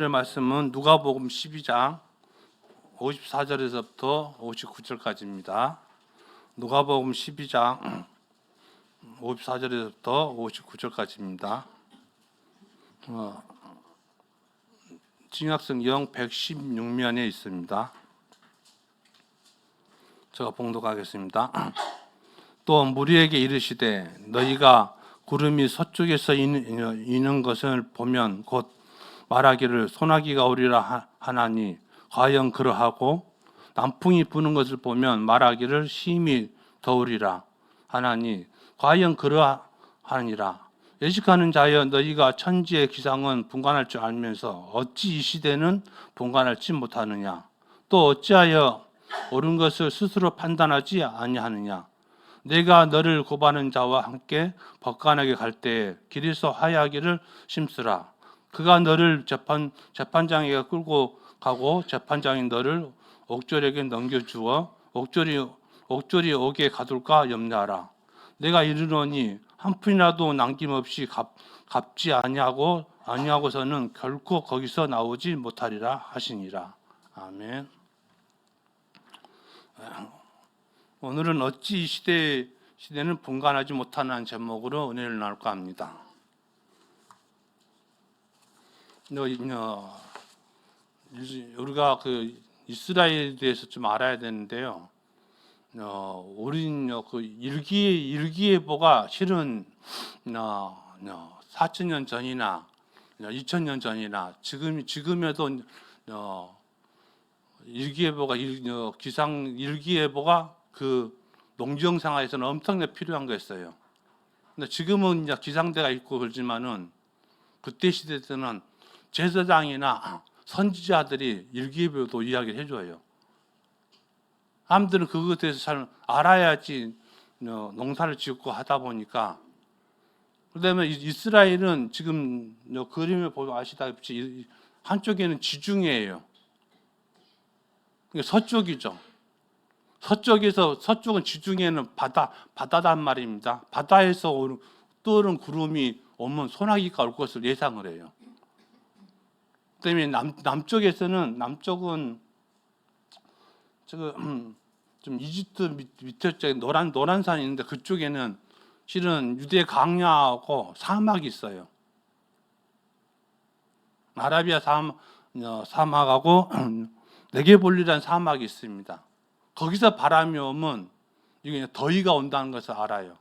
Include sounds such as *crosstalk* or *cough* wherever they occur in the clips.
오늘의 말씀은 누가복음 12장 54절에서부터 59절까지입니다. 누가복음 12장 54절에서부터 59절까지입니다. 어, 진약성경 116면에 있습니다. 제가 봉독하겠습니다. *clears throat* 또 무리에게 이르시되 너희가 구름이 서쪽에서 이는, 이는 것을 보면 곧 말하기를 소나기가 오리라 하- 하나니 과연 그러하고 남풍이 부는 것을 보면 말하기를 심히 더우리라 하나니 과연 그러하니라. 예식하는 자여 너희가 천지의 기상은 분간할 줄 알면서 어찌 이 시대는 분간할지 못하느냐? 또 어찌하여 옳은 것을 스스로 판단하지 아니하느냐? 내가 너를 고발하는 자와 함께 법관에게 갈 때에 길에서 화해하기를 심쓰라 그가 너를 재판 재판장에게 끌고 가고 재판장이 너를 옥졸에게 넘겨 주어 옥졸이 옥졸이 옥에 가둘까 염려하라. 내가 이르노니 한 푼이라도 남김없이 갚, 갚지 아니하고 아니하고서는 결코 거기서 나오지 못하리라 하시니라. 아멘. 오늘은 어찌 이 시대 시대는 분간하지 못하는 제목으로 은혜를 나눌까 합니다. 너, 너, 이- 우리가 그 이스라엘에 대해서 좀 알아야 되는데요. 어, 어, 그 일기 일기예보가 실은 어, 어, 4천 년 전이나 2천 년 전이나 지금 지금에도 어, 일기예보가 일, 어, 기상 일기예보가 그 농경 생활에서는 엄청나게 필요한 거였어요. 근데 지금은 이제 기상대가 있고 그러지만은 그때 시대 때는 제사장이나 선지자들이 일기예보도 이야기를 해줘요. 사람들은 그것에 대해서 잘 알아야지 어, 농사를 짓고 하다 보니까 그다음에 이- 이스라엘은 지금 어, 그림을 보면 아시다시피 이- 한쪽에는 지중해예요. 서쪽이죠. 서쪽에서 서쪽은 지중해는 바다 바다단 말입니다. 바다에서 오는 떠오른 구름이 오면 소나기가 올 것을 예상을 해요. 그다음에 남 남쪽에서는 남쪽은 지금 좀 이집트 밑- 밑에 쪽에 노란 노란 산이 있는데 그쪽에는 실은 유대 강야하고 사막이 있어요. 아라비아 사막, 어, 사막하고 *clears throat* 네게볼리라는 사막이 있습니다. 거기서 바람이 오면 이게 더위가 온다는 것을 알아요.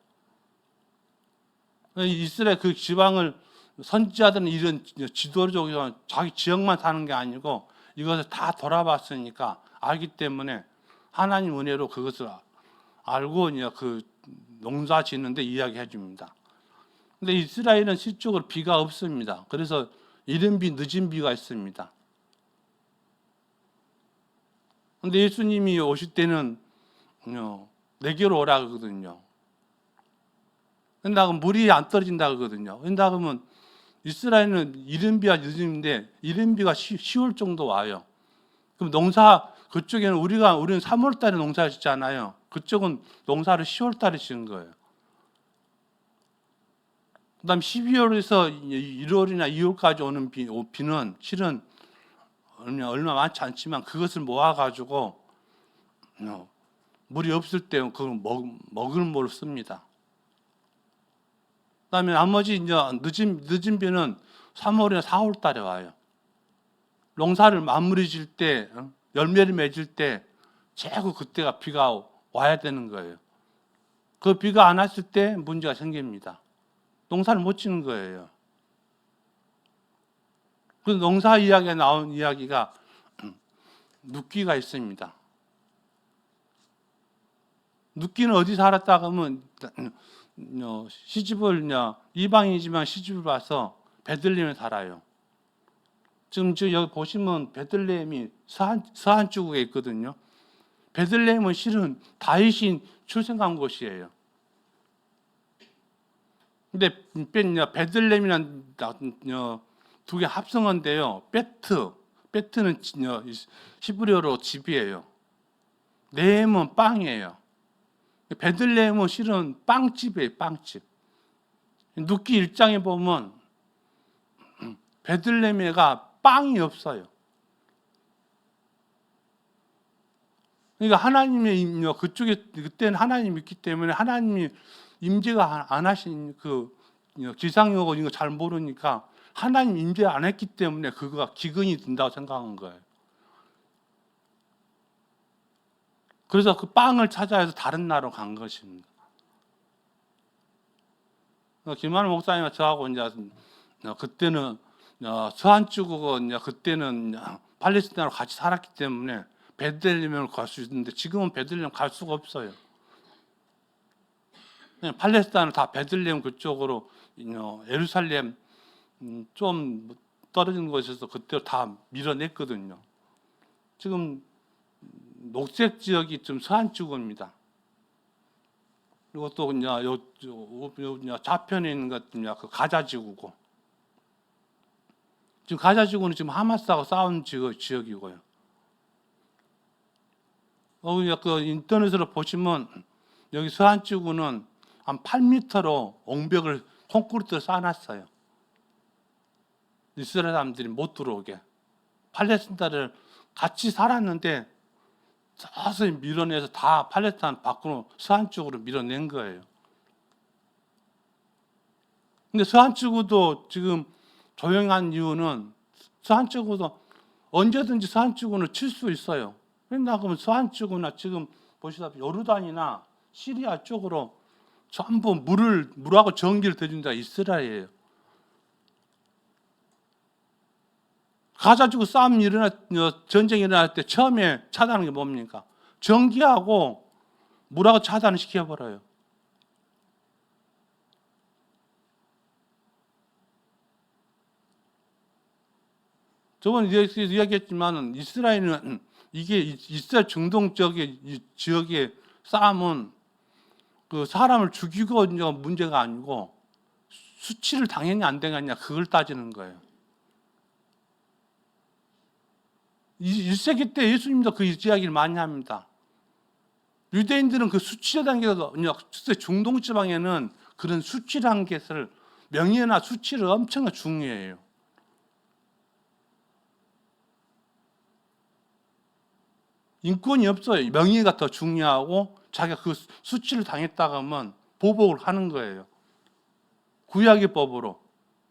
이스라엘 그 지방을 선지자들은 이런 지도적으로 자기 지역만 사는 게 아니고 이것을 다 돌아봤으니까 알기 때문에 하나님 은혜로 그것을 알고 이제 그 농사 짓는데 이야기해 줍니다. 근데 이스라엘은 실적으로 비가 없습니다. 그래서 이른 비, 늦은 비가 있습니다. 근데 예수님이 오실 때는 어, 내게로 오라 그러거든요. 근데 물이 안 떨어진다 그러거든요. 근데 그러면 이스라엘은 이른 비와 늦은 비인데 이른 비가 10월 정도 와요. 그럼 농사 그쪽에는 우리가 우리는 3월 달에 농사 짓잖아요. 그쪽은 농사를 10월 달에 지은 거예요. 그다음 12월에서 1월이나 2월까지 오는 비, 오- 비는 실은 얼마, 많지 않지만 그것을 모아 가지고 어, 물이 없을 때 그걸 먹, 먹을 물을 씁니다. 그다음에 나머지 이제 늦은 늦은 비는 3월이나 4월 달에 와요. 농사를 마무리 질 때, 어? 열매를 맺을 때, 최고 그때가 비가 와야 되는 거예요. 그 비가 안 왔을 때 문제가 생깁니다. 농사를 못 짓는 거예요. 그 농사 이야기가 나온 이야기가 *clears throat* 눕기가 있습니다. 눕기는 어디 살았다 하면 어, 시집을 어, 이방이지만 시집을 와서 베들레헴에 살아요. 지금 저 여기 보시면 베들레헴이 서한 서한 쪽에 있거든요. 베들레헴은 실은 다윗이 출생한 곳이에요. 근데 베- 베들레헴이란 어, 두개 합성어인데요. 베트, 베트는 지- 어, 히브리어로 집이에요. 네임은 빵이에요. 베들레헴은 실은 빵집이에요. 빵집. 눕기 일장에 보면 베들레헴에가 빵이 없어요. 그러니까 하나님의 임료 그쪽에 그때는 하나님 있기 때문에 하나님이 임재가 안 하신 그 기상요고 이거 잘 모르니까 하나님 임재 안 했기 때문에 그거가 기근이 든다고 생각한 거예요. 그래서 그 빵을 찾아서 다른 나라로 간 것입니다. 김한우 목사님과 저하고 이제 그때는 서한주국은 이제 그때는 팔레스타인으로 같이 살았기 때문에 베들레헴을 갈 수 있는데 지금은 베들레헴 갈 수가 없어요. 그냥 팔레스타인은 다 베들레헴 그쪽으로 어, 예루살렘 음, 좀 떨어진 곳에서 그때 다 밀어냈거든요. 지금 녹색 지역이 좀 서안 쪽입니다. 그리고 또 이제 요, 요, 요 좌편에 있는 것은 그 가자 지구고 지금 가자 지구는 지금 하마스하고 싸운 지역, 지역이고요. 어, 그 인터넷으로 보시면 여기 서안 지구는 한 8m로 옹벽을 콘크리트로 쌓아놨어요. 이스라엘 사람들이 못 들어오게. 팔레스타인을 같이 살았는데 서서히 밀어내서 다 팔레스타인 밖으로 서한 쪽으로 밀어낸 거예요. 근데 서한 쪽도 지금 조용한 이유는 서한 쪽도 언제든지 서한 쪽은 칠수 있어요. 그러나 그러면 서한 쪽이나 지금 보시다시피 요르단이나 시리아 쪽으로 전부 물을 물하고 전기를 대준 자 이스라엘이에요. 가자 주고 싸움이 일어나 어, 전쟁이 일어날 때 처음에 차단하는 게 뭡니까? 전기하고 물하고 차단을 시켜버려요. 저번에 이야기했지만 이스라엘은 이게 이스라엘 중동 지역의 지역의 싸움은 그 사람을 죽이고 문제가 아니고 수치를 당연히 안 되겠냐 그걸 따지는 거예요. 1세기 때 예수님도 그 이야기를 많이 합니다. 유대인들은 그 수치의 단계가 중동 지방에는 그런 수치라는 것을 명예나 수치를 엄청나게 중요해요. 인권이 없어요. 명예가 더 중요하고 자기가 그 수치를 당했다 하면 보복을 하는 거예요. 구약의 법으로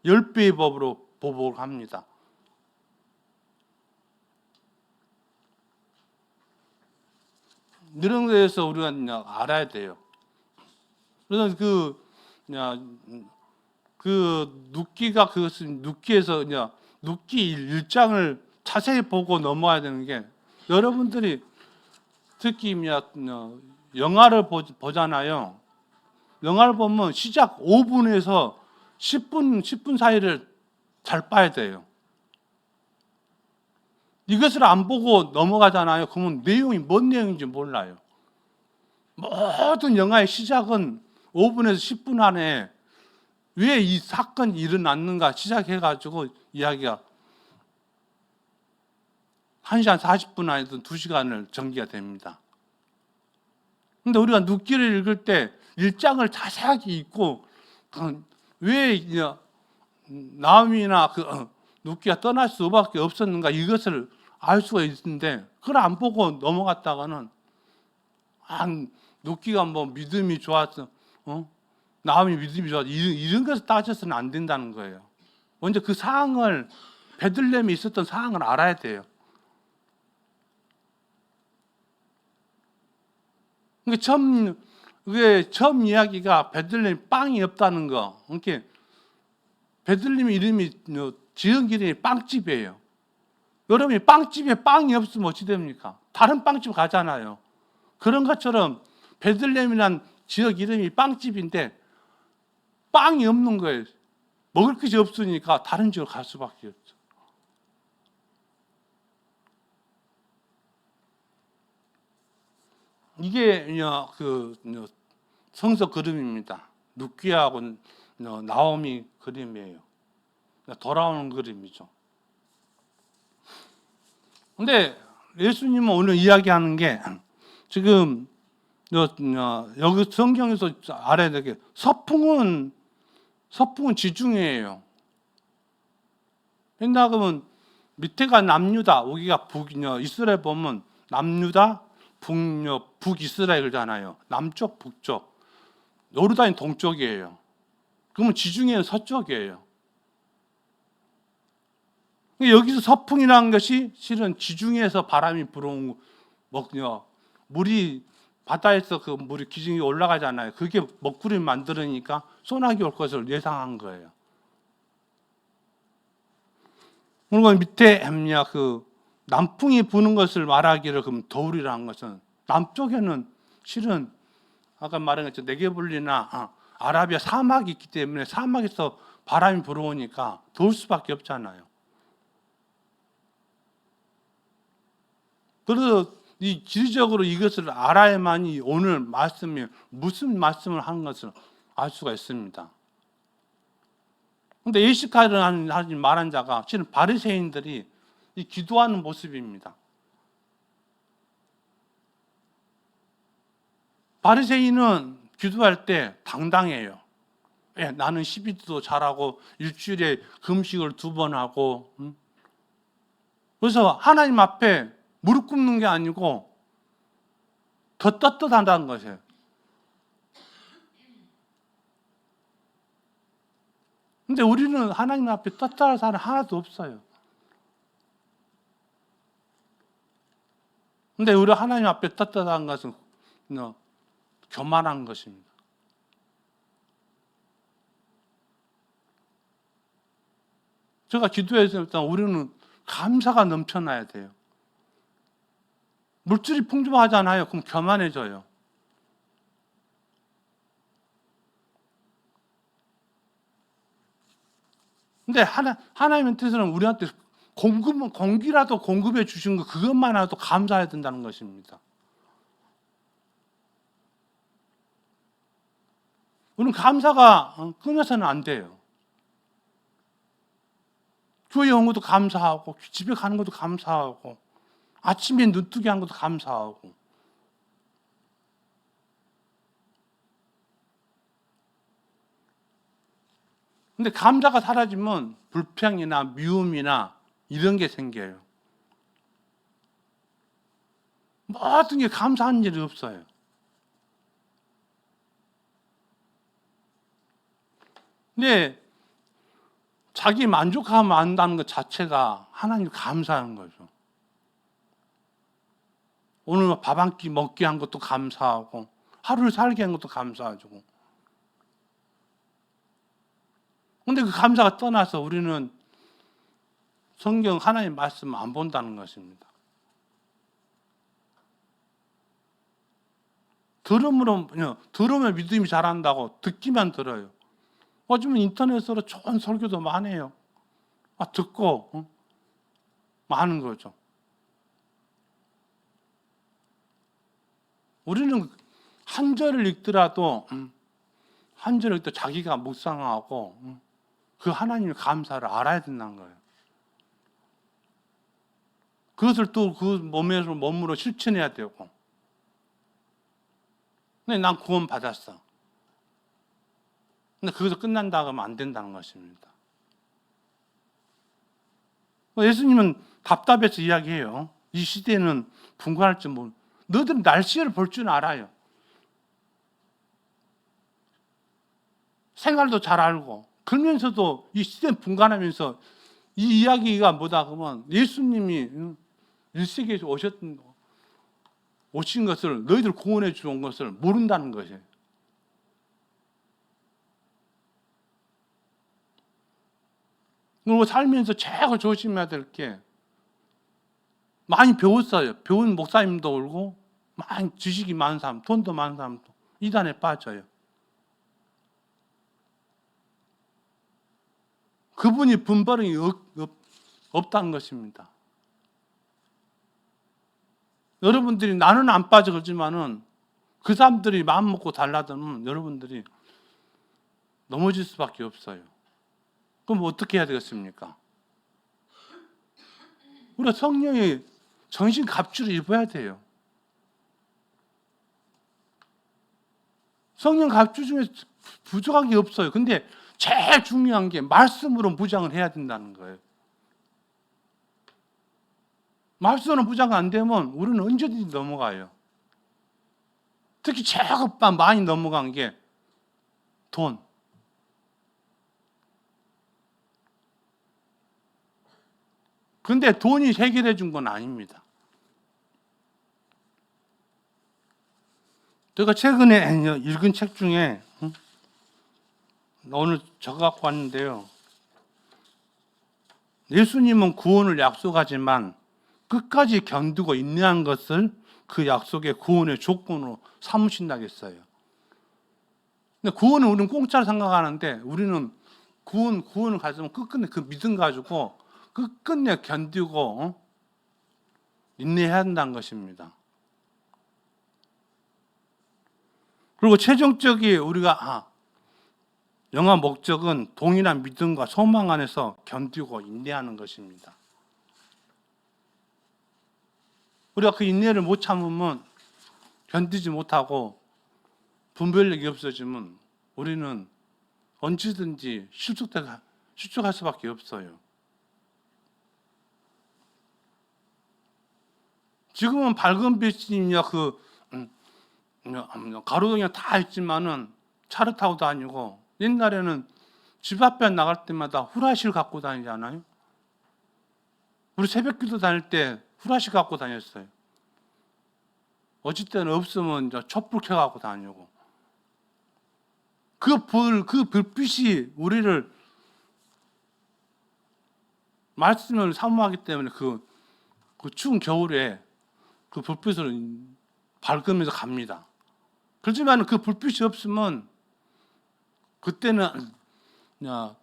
열 배의 법으로 보복을 합니다. 이런 데에서 우리가 알아야 돼요. 그래서 그, 그 눕기가 그것은 눕기에서 눕기 일장을 자세히 보고 넘어야 되는 게 여러분들이 특히 영화를 보잖아요. 영화를 보면 시작 5분에서 10분 10분 사이를 잘 봐야 돼요. 이것을 안 보고 넘어가잖아요. 그러면 내용이 뭔 내용인지 몰라요. 모든 영화의 시작은 5분에서 10분 안에 왜 이 사건이 일어났는가 시작해가지고 이야기가 1시간 40분 안에든 2시간을 전개가 됩니다. 근데 우리가 눕기를 읽을 때 일장을 자세하게 읽고 왜 나음이나 그 눕기가 떠날 수밖에 없었는가 이것을 알 수가 있는데 그걸 안 보고 넘어갔다가는 안 눕기가 뭐 믿음이 좋았어, 어? 나음이 믿음이 좋았 이런, 이런 것을 따져서는 안 된다는 거예요. 먼저 그 상황을 베들렘에 있었던 상황을 알아야 돼요. 그 처음 그게 처음 이야기가 베들렘 빵이 없다는 거. 이렇게 베들렘 이름이 지은 이름이 빵집이에요. 여러분이 빵집에 빵이 없으면 어찌 됩니까? 다른 빵집 가잖아요. 그런 것처럼 베들렘이란 지역 이름이 빵집인데 빵이 없는 거예요. 먹을 것이 없으니까 다른 지역을 갈 수밖에 없죠. 이게 그 성서 그림입니다. 누키하고 나오미 그림이에요. 돌아오는 그림이죠. 근데 예수님은 오늘 이야기하는 게 지금 여기 성경에서 알아야 될게 서풍은 서풍은 지중해예요. 왜냐하면 밑에가 남유다, 여기가 북이요. 이스라엘 보면 남유다, 북요, 북이스라엘이잖아요. 남쪽, 북쪽. 요르단이 동쪽이에요. 그러면 지중해는 서쪽이에요. 여기서 서풍이라는 것이 실은 지중해에서 바람이 불어온 먹요 물이 바다에서 그 물이 기중이 올라가잖아요. 그게 먹구름 만들으니까 소나기 올 것을 예상한 거예요. 그리고 밑에 뭐냐 그 남풍이 부는 것을 말하기를 그럼 겨울이라는 것은 남쪽에는 실은 아까 말한 것처럼 네게불리나 아, 아라비아 사막이 있기 때문에 사막에서 바람이 불어오니까 더울 수밖에 없잖아요. 그래서 이 지리적으로 이것을 알아야만이 오늘 말씀이 무슨 말씀을 한 것을 알 수가 있습니다. 근데 예시카를 하는 말한 자가 실은 바리새인들이 이 기도하는 모습입니다. 바리새인은 기도할 때 당당해요. 예, 나는 12도도 잘하고 일주일에 금식을 두 번 하고 음? 그래서 하나님 앞에 무릎 꿇는 게 아니고 더 떳떳하다는 것이에요. 근데 우리는 하나님 앞에 떳떳한 사람 하나도 없어요. 근데 우리 하나님 앞에 떳떳한 것은 어, 교만한 것입니다. 제가 기도해서 일단 우리는 감사가 넘쳐나야 돼요. 물질이 풍부하잖아요. 그럼 교만해져요. 근데 하나, 하나님의 뜻은 우리한테 공급, 공기라도 공급해 주신 거 그것만 해도 감사해야 된다는 것입니다. 우리는 감사가 끊어서는 안 돼요. 교회 온 것도 감사하고, 집에 가는 것도 감사하고, 아침에 눈뜨게 한 것도 감사하고. 근데 감사가 사라지면 불평이나 미움이나 이런 게 생겨요. 모든 게 감사한 일이 없어요. 근데 자기 만족하면 안다는 것 자체가 하나님 감사하는 거죠. 오늘 밥 한 끼 먹게 한 것도 감사하고 하루를 살게 한 것도 감사하고. 근데 그 감사가 떠나서 우리는 성경 하나님 말씀 안 본다는 것입니다. 들음으로 들으면 믿음이 자란다고 듣기만 들어요. 요즘은 인터넷으로 좋은 설교도 많아요. 아, 듣고 어? 많은 거죠. 우리는 한 절을 읽더라도 음, 한 절을 읽더 자기가 묵상하고 음, 그 하나님의 감사를 알아야 된다는 거예요. 그것을 또 그 몸에서 몸으로 실천해야 되고. 근데 난 구원 받았어. 근데 거기서 끝난다 하면 안 된다는 것입니다. 예수님은 답답해서 이야기해요. 이 시대는 분간할 줄 모르. 너희들은 날씨를 볼 줄 알아요. 생활도 잘 알고 그러면서도 이 시대 분간하면서 이 이야기가 뭐다 그러면 예수님이 1세기에서 오셨던 오신 것을 너희들 구원해 주온 것을 모른다는 것이에요. 그리고 살면서 최고 조심해야 될 게 많이 배웠어요. 배운 목사님도 울고 많이 지식이 많은 사람, 돈도 많은 사람도 이단에 빠져요. 그분이 없, 없다는 것입니다. 여러분들이 나는 안 빠져 그러지만은 그 사람들이 마음 먹고 달라드는 여러분들이 넘어질 수밖에 없어요. 그럼 어떻게 해야 되겠습니까? 우리가 성령의 정신 갑주를 입어야 돼요. 성령 갑주 중에 부족한 게 없어요. 근데 제일 중요한 게 말씀으로 무장을 해야 된다는 거예요. 말씀은 부자가 안 되면 우리는 언제든지 넘어가요. 특히 제급반 많이 넘어간 게 돈. 근데 돈이 해결해 준 건 아닙니다. 제가 최근에 읽은 책 중에 응? 오늘 적어 갖고 왔는데요. 예수님은 구원을 약속하지만 끝까지 견디고 인내한 것을 그 약속의 구원의 조건으로 삼으신다겠어요. 근데 구원은 우리는 공짜로 생각하는데 우리는 구원 구원을 가지면 끝끝내 그 믿음 가지고 끝끝내 견디고 어? 인내해야 한다는 것입니다. 그리고 최종적인 우리가 아, 영화 목적은 동일한 믿음과 소망 안에서 견디고 인내하는 것입니다. 우리가 그 인내를 못 참으면 견디지 못하고 분별력이 없어지면 우리는 언제든지 실족될, 실족할 수밖에 없어요. 지금은 밝은 빛이냐 그 가로등이 다 있지만은 차를 타고 다니고 옛날에는 집 앞에 나갈 때마다 후라시를 갖고 다니잖아요. 우리 새벽기도 다닐 때 후라시 갖고 다녔어요. 어찌 때는 없으면 촛불 켜 갖고 다니고. 그 불, 그 불빛이 우리를 말씀을 사모하기 때문에 그, 그 추운 겨울에 그 불빛을 밝으면서 갑니다. 그렇지만 그 불빛이 없으면 그때는 야,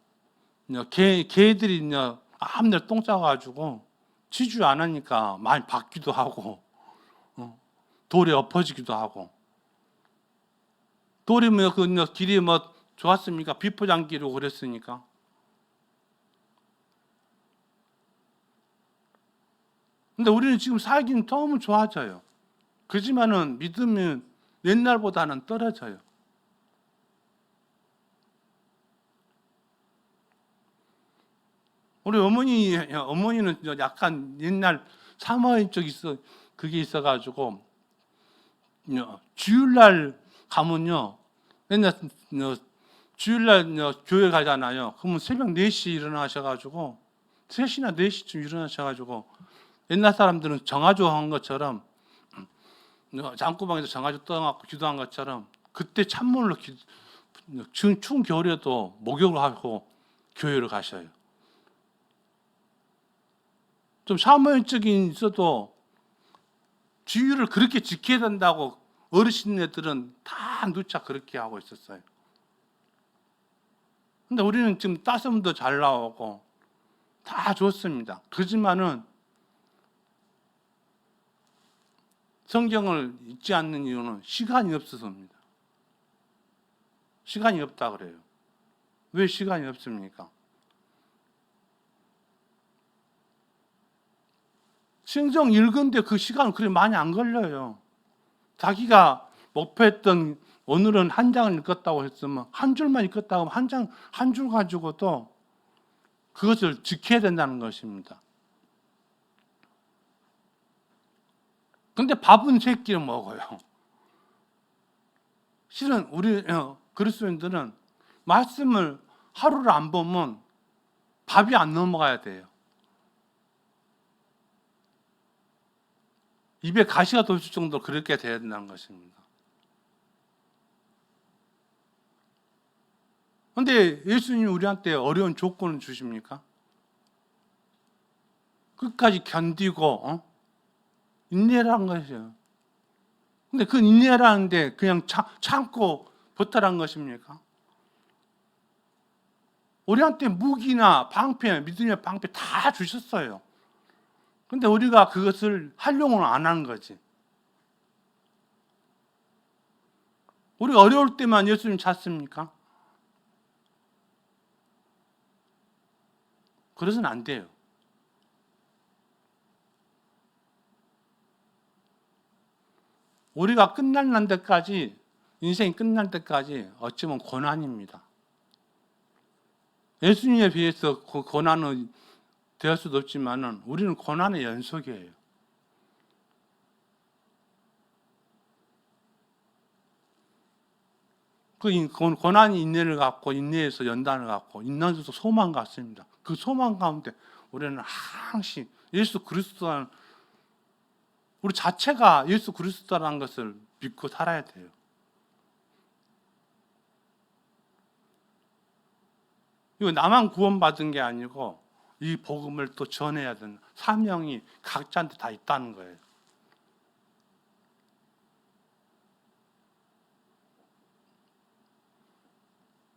야, 개, 개들이 야, 아무데나 똥 싸가지고 치주 안 하니까 많이 받기도 하고 어, 돌에 엎어지기도 하고 돌이 뭐그 뭐, 길이 뭐 좋았습니까? 비포장기로 그랬으니까 근데 우리는 지금 살기는 너무 좋아져요. 그지만은 믿음은 옛날보다는 떨어져요. 우리 어머니 어머니는 약간 옛날 사마의 쪽 있어 그게 있어가지고 주일날 가면요 맨날 주일날 교회 가잖아요. 그러면 새벽 4시 일어나셔가지고 3시나 4시쯤 일어나셔가지고 옛날 사람들은 정화조 한 것처럼 장구방에서 정화조 떠나고 기도한 것처럼 그때 찬물로 기, 추운, 추운 겨울에도 목욕을 하고 교회를 가셔요. 좀 사모적인 있어도 주의를 그렇게 지켜야 된다고 어르신네들은 다 누차 그렇게 하고 있었어요. 근데 우리는 지금 따쏨도 잘 나오고 다 좋습니다. 그지만은 성경을 읽지 않는 이유는 시간이 없어서입니다. 시간이 없다 그래요. 왜 시간이 없습니까? 성경 읽은데 그 시간 그리 많이 안 걸려요. 자기가 목표했던 오늘은 한 장을 읽었다고 했으면 한 줄만 읽었다고 하면 한 장, 한 줄 가지고도 그것을 지켜야 된다는 것입니다. 근데 밥은 세 끼를 먹어요. 실은 우리 어, 그리스도인들은 말씀을 하루를 안 보면 밥이 안 넘어가야 돼요. 입에 가시가 돌실 정도로 그렇게 돼야 된다는 것입니다. 근데 예수님이 우리한테 어려운 조건을 주십니까? 끝까지 견디고 어? 인내라는 것이에요. 근데 그 인내라는데 그냥 참, 참고 버텨란 것입니까? 우리한테 무기나 방패, 믿음의 방패 다 주셨어요. 근데 우리가 그것을 활용을 안 하는 거지. 우리가 어려울 때만 예수님 찾습니까? 그래서는 안 돼요. 우리가 끝날 난 데까지 인생이 끝날 때까지 어쩌면 고난입니다. 예수님에 비해서 그 고난은 될 수도 없지만 우리는 고난의 연속이에요. 그 고난이 인내를 갖고 인내에서 연단을 갖고 인난에서 소망 같습니다. 그 소망 가운데 우리는 항상 예수 그리스도 안 우리 자체가 예수 그리스도라는 것을 믿고 살아야 돼요. 이거 나만 구원받은 게 아니고 이 복음을 또 전해야 되는 사명이 각자한테 다 있다는 거예요.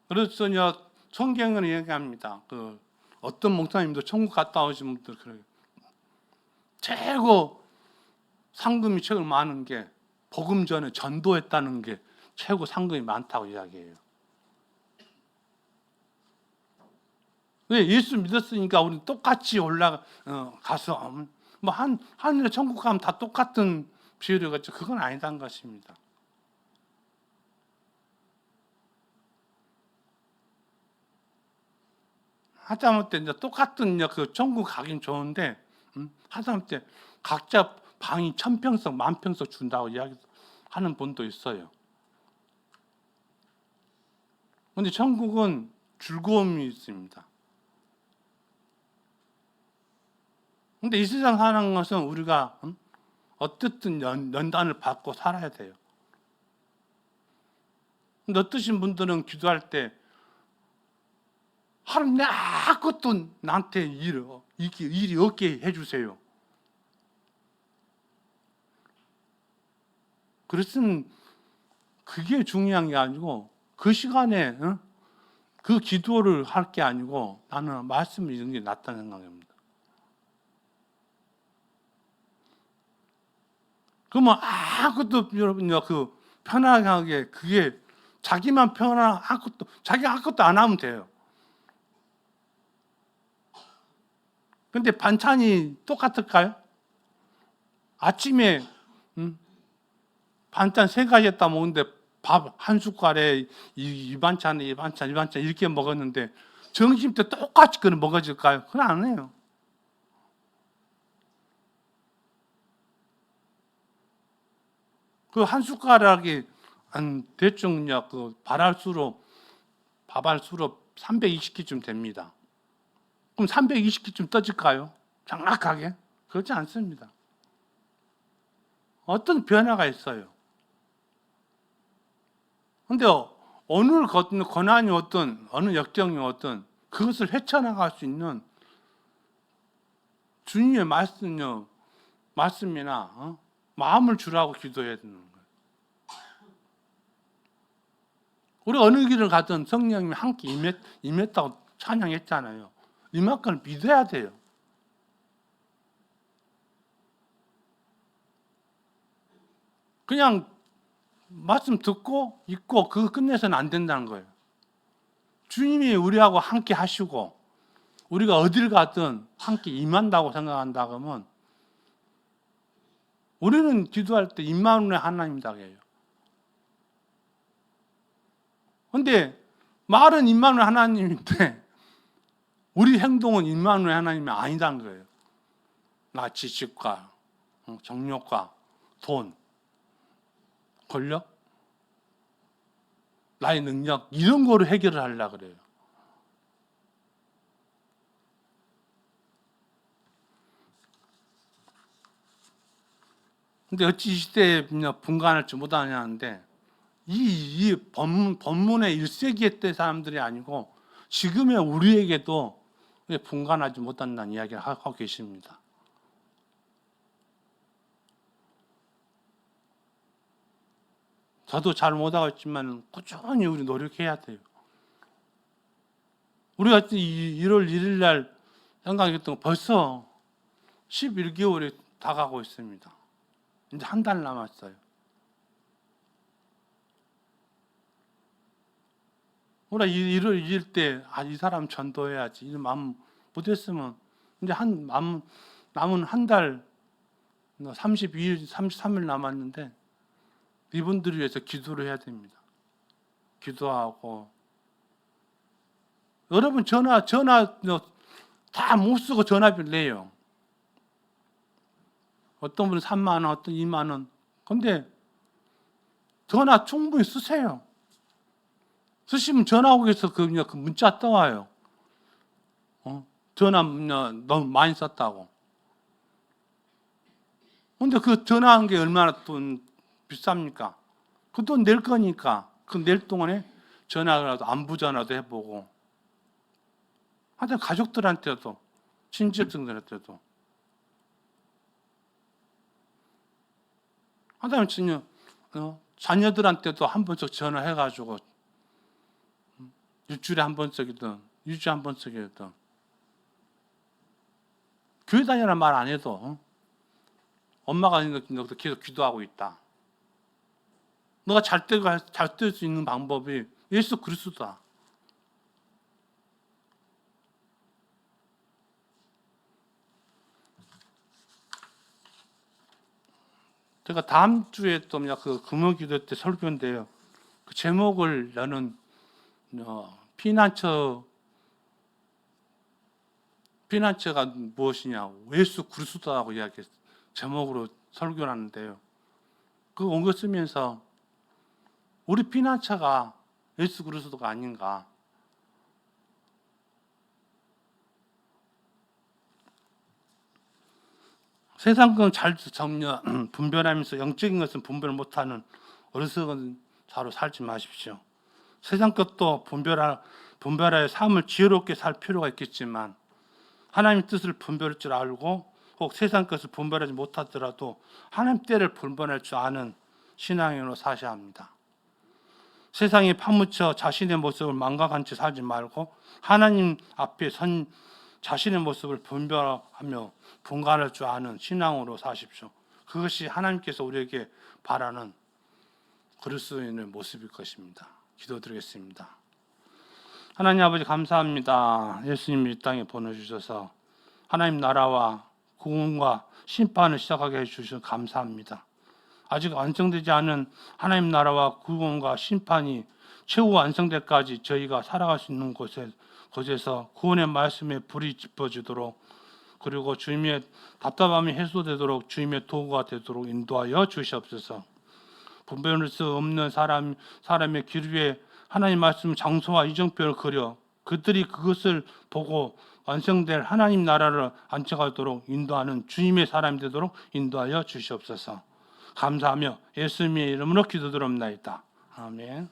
그래서 요 성경은 얘기합니다. 그 어떤 목사님도 천국 갔다 오신 분들 그래요. 최고 상금이 최고 많은 게 복음 전에 전도했다는 게 최고 상금이 많다고 이야기해요. 왜 예수 믿었으니까 우리 똑같이 올라가 어, 가서 뭐한 하늘에 천국 가면 다 똑같은 비율이겠죠. 그건 아니다는 것입니다. 하다못해 이제 똑같은 이제 그 천국 가긴 좋은데 음? 하다못해 각자 방이 천 평석, 만 평석 준다고 이야기하는 분도 있어요. 근데 천국은 즐거움이 있습니다. 근데 이 세상 사는 것은 우리가 음? 어떻든 연, 연단을 받고 살아야 돼요. 근데 어떠신 분들은 기도할 때 하나님 내 아무것도 나한테 일, 일이 없게 해주세요. 그랬으면 그게 중요한 게 아니고 그 시간에 어? 그 기도를 할 게 아니고 나는 말씀을 읽는 게 낫다는 생각입니다. 그러면 아무것도 여러분요 그 편안하게 그게 자기만 편안 아무것도 자기 아무것도 안 하면 돼요. 근데 반찬이 똑같을까요? 아침에 음, 반찬 세 가지 했다 먹는데 밥 한 숟갈에 이, 이 반찬에 이 반찬 이 반찬 이렇게 먹었는데 점심 때 똑같이 그걸 먹어질까요? 그건 안 해요. 그 한 숟가락이 한 대충 그 발할수로 밥알수로 320끼쯤 됩니다. 그럼 320끼쯤 떠질까요? 정확하게? 그렇지 않습니다. 어떤 변화가 있어요. 근데 어느 고난이 어떤 어느 역경이 어떤 그것을 헤쳐나갈 수 있는 주님의 말씀요 말씀이나 어? 마음을 주라고 기도해야 되는 거예요. 우리 어느 길을 가든 성령님이 함께 임했, 임했다고 찬양했잖아요. 이만큼 믿어야 돼요. 그냥 말씀 듣고 읽고 그거 끝내서는 안 된다는 거예요. 주님이 우리하고 함께 하시고 우리가 어딜 가든 함께 임한다고 생각한다 그러면 우리는 기도할 때 임마누엘 하나님이다 해요. 근데 말은 임마누엘 하나님인데 우리 행동은 임마누엘 하나님이 아니다는 거예요. 나 지식과 어, 정욕과 돈, 권력, 나의 능력 이런 거로 해결을 하려 그래요. 근데 어찌 이 시대에 분간할지 못하냐는데 이, 이 법문, 법문의 1세기에 때 사람들이 아니고 지금의 우리에게도 분간하지 못한다는 이야기를 하고 계십니다. 저도 잘 못하고 있지만 꾸준히 우리 노력해야 돼요. 우리가 1월 1일 날 생각했던 거 벌써 11개월이 다가고 있습니다. 이제 한 달 남았어요. 우리가 1월 2일 때, 아, 이 사람 전도해야지. 이 마음 못했으면, 이제 한, 남, 남은 한 달, 32일, 33일 남았는데, 이분들을 위해서 기도를 해야 됩니다. 기도하고. 여러분, 전화, 전화, 다 못 쓰고 전화비를 내요. 어떤 분은 3만 원, 어떤 2만 원. 근데 전화 충분히 쓰세요. 쓰시면 전화국에서 그, 그냥 그 문자 떠와요. 어? 전화 너무 많이 썼다고. 근데 그 전화한 게 얼마나 돈 비쌉니까? 그 돈 낼 거니까 그 낼 동안에 전화라도 안부 전화도 해보고 하여튼 가족들한테도 친지들한테도 진짜 어, 자녀들한테도 한 번씩 전화해가지고 음, 일주일에 한 번씩이든 일주일에 한 번씩이든 교회 다니라는 말안 해도 어? 엄마가 계속 기도하고 있다. 너가 잘 때가 잘뜰 수 있는 방법이 예수 그리스도다. 제가 다음 주에 또그 금요기도 때 설교인데요. 그 제목을 나는 어, 피난처 피난처가 무엇이냐 예수 그리스도라고 이야기 제목으로 설교를 하는데요. 그 옮겨 쓰면서 우리 피난처가 예수 그리스도가 아닌가. 세상 건잘 정려 *clears throat* 분별하면서 영적인 것은 분별 못하는 어리석은 자로 살지 마십시오. 세상 것도 분별하 분별하여 삶을 지혜롭게 살 필요가 있겠지만 하나님 뜻을 분별할 줄 알고 혹 세상 것을 분별하지 못하더라도 하나님 때를 분별할 줄 아는 신앙인으로 사셔야 합니다. 세상에 파묻혀 자신의 모습을 망각한 채 살지 말고 하나님 앞에 선 자신의 모습을 분별하며 분간할 줄 아는 신앙으로 사십시오. 그것이 하나님께서 우리에게 바라는 그리스도인의 모습일 것입니다. 기도드리겠습니다. 하나님 아버지 감사합니다. 예수님 이 땅에 보내주셔서 하나님 나라와 구원과 심판을 시작하게 해주셔서 감사합니다. 아직 완성되지 않은 하나님 나라와 구원과 심판이 최후 완성될까지 저희가 살아갈 수 있는 곳에, 곳에서 구원의 말씀에 불이 짚어지도록 그리고 주님의 답답함이 해소되도록 주님의 도구가 되도록 인도하여 주시옵소서. 분별할 수 없는 사람 사람의 길 위에 하나님 말씀 장소와 이정표를 그려 그들이 그것을 보고 완성될 하나님 나라를 안쳐가도록 인도하는 주님의 사람이 되도록 인도하여 주시옵소서. 감사하며 예수님의 이름으로 기도드립나이다. 아멘.